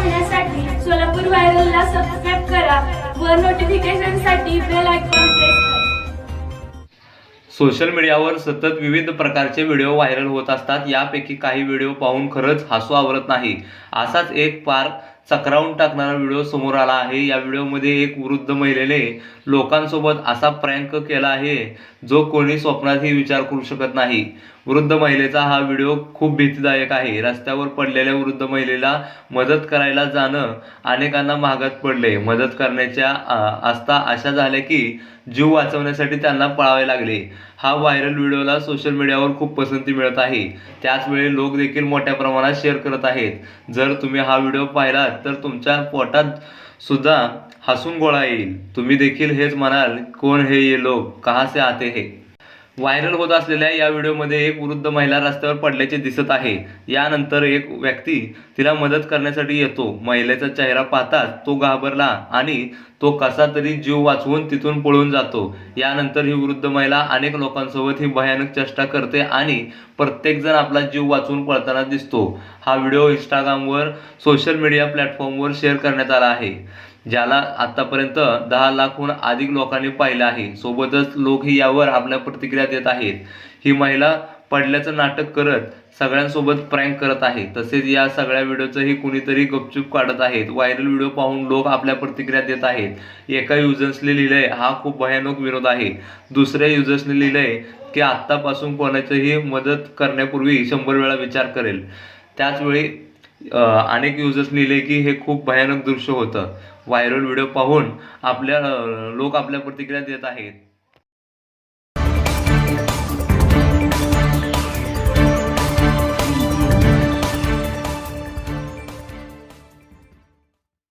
पाहण्यासाठी सोलापूर व्हायरलला सबस्क्राईब करा व नोटिफिकेशनसाठी बेल आयकॉन प्रेस करा. सोशल मीडियावर सतत विविध प्रकारचे व्हिडिओ व्हायरल होत असतात. यापैकी काही व्हिडिओ पाहून खरंच हसू आवरत नाही. असाच एक पार चक्रावून टाकणारा व्हिडिओ समोर आला आहे. या व्हिडिओमध्ये एक वृद्ध महिलेने लोकांसोबत असा प्रँक केला आहे जो कोणी स्वप्नातही विचार करू शकत नाही. वृद्ध महिलेचा हा व्हिडिओ खूप भीतीदायक आहे. रस्त्यावर पडलेल्या वृद्ध महिलेला मदत करायला जाणं अनेकांना महागात पडले. मदत करण्याच्या आस्था अशा झाल्या की जीव वाचवण्यासाठी त्यांना पळावे लागले. हा व्हायरल व्हिडिओला सोशल मीडियावर खूप पसंती मिळत आहे. त्याचवेळी लोक देखील मोठ्या प्रमाणात शेअर करत आहेत. जर तुम्ही हा व्हिडिओ पाहिलात तर तुमच्या पोटात सुद्धा हसून गोळा येईल. तुम्ही देखील हेच म्हणाल कोण हे ये लोक? कहा से आते हे? व्हायरल होत असलेल्या या व्हिडिओमध्ये एक वृद्ध महिला रस्त्यावर पडल्याचे दिसत आहे. यानंतर एक व्यक्ती तिला मदत करण्यासाठी येतो. महिलेचा चेहरा पाहताच तो घाबरला आणि तो कसा तरी जीव वाचवून तिथून पळून जातो. यानंतर ही वृद्ध महिला अनेक लोकांसोबत ही भयानक चेष्टा करते आणि प्रत्येकजण आपला जीव वाचवून पळताना दिसतो. हा व्हिडिओ इंस्टाग्रामवर सोशल मीडिया प्लॅटफॉर्मवर शेअर करण्यात आला आहे. ज्याला आतापर्यंत दहा लाखहून अधिक लोकांनी पाहिलं आहे. सोबतच लोकही यावर आपल्या प्रतिक्रिया देत आहेत. ही महिला पडल्याचं नाटक करत सगळ्यांसोबत प्रँक करत आहे. तसेच या सगळ्या व्हिडिओचंही कुणीतरी गपचूप काढत आहेत. व्हायरल व्हिडिओ पाहून लोक आपल्या प्रतिक्रिया देत आहेत. एका युजर्सने लिहिलंय हा खूप भयानक विरोध आहे. दुसऱ्या युजर्सने लिहिलंय की आत्तापासून कोणाचीही मदत करण्यापूर्वी शंभर वेळा विचार करेल. त्याचवेळी अनेक युजर्स लिहिले की हे खूप भयानक दृश्य होतं. व्हायरल व्हिडिओ पाहून आपल्या लोक आपल्या प्रतिक्रिया देत आहेत.